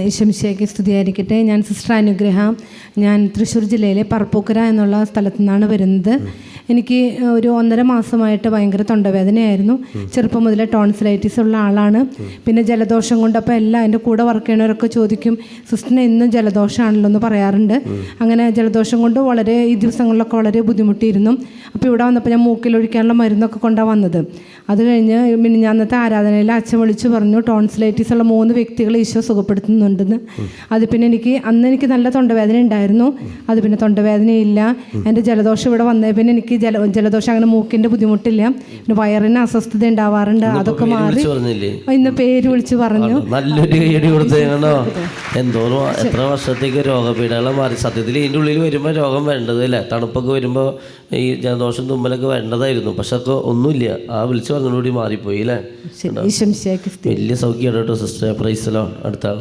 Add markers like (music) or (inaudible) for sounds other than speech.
ഈശംശയ്ക്ക് സ്തുതിയായിരിക്കട്ടെ. ഞാൻ സിസ്റ്റർ അനുഗ്രഹ. ഞാൻ തൃശ്ശൂർ ജില്ലയിലെ പറപ്പൂക്കര എന്നുള്ള സ്ഥലത്തു നിന്നാണ് വരുന്നത്. എനിക്ക് ഒരു ഒന്നര മാസമായിട്ട് ഭയങ്കര തൊണ്ടവേദനയായിരുന്നു. ചെറുപ്പം മുതലേ ടോൺസിലൈറ്റിസ് ഉള്ള ആളാണ്. പിന്നെ ജലദോഷം കൊണ്ട് അപ്പോൾ എല്ലാം എന്റെ കൂടെ വർക്ക് ചെയ്യണവരൊക്കെ ചോദിക്കും സിസ്റ്ററിന് എന്നും ജലദോഷമാണല്ലോ എന്ന് പറയാറുണ്ട്. അങ്ങനെ ജലദോഷം കൊണ്ട് വളരെ ഈ ദിവസങ്ങളിലൊക്കെ വളരെ ബുദ്ധിമുട്ടിയിരുന്നു. അപ്പോൾ ഇവിടെ വന്നപ്പോൾ ഞാൻ മൂക്കിലൊഴിക്കാനുള്ള മരുന്നൊക്കെ കൊണ്ടാണ് വന്നത്. അത് കഴിഞ്ഞ് മിനിഞ്ഞാന്നത്തെ ആരാധനയിൽ അച്ഛൻ വിളിച്ചു പറഞ്ഞു ടോൺസിലൈറ്റിസ് ഉള്ള മൂന്ന് വ്യക്തികളെ ഈശോ സുഖപ്പെടുത്തുന്നുണ്ടെന്ന്. അത് പിന്നെ എനിക്ക് അന്ന് എനിക്ക് നല്ല തൊണ്ടവേദന ഉണ്ടായിരുന്നു. അത് പിന്നെ തൊണ്ടവേദനയില്ല. എന്റെ ജലദോഷം ഇവിടെ വന്നേ പിന്നെ എനിക്ക് ജല ജലദോഷം അങ്ങനെ മൂക്കിന്റെ ബുദ്ധിമുട്ടില്ല. പിന്നെ വയറിന് അസ്വസ്ഥത ഉണ്ടാവാറുണ്ട്. അതൊക്കെ മാറി. ഇന്ന് പേര് വിളിച്ച് പറഞ്ഞു. നല്ലൊരു കൈയടി കൊടുത്തേക്കണോ (laughs) എന്തോരം എത്ര വർഷത്തേക്ക് രോഗപീഠകളെ മാറി. സത്യത്തിൽ ഇതിന്റെ ഉള്ളിൽ വരുമ്പോൾ രോഗം വേണ്ടത് അല്ലേ തണുപ്പൊക്കെ വരുമ്പോൾ ഈ ജലദോഷം തുമ്മലൊക്കെ വേണ്ടതായിരുന്നു. പക്ഷെ അതൊക്കെ ഒന്നുമില്ല. ആ വിളിച്ചു പറഞ്ഞോടുകൂടി മാറിപ്പോയി അല്ലേ വലിയ സൗഖ്യമാണ് കേട്ടോ സിസ്റ്റർ പ്രൈസലോ അടുത്ത ആൾ.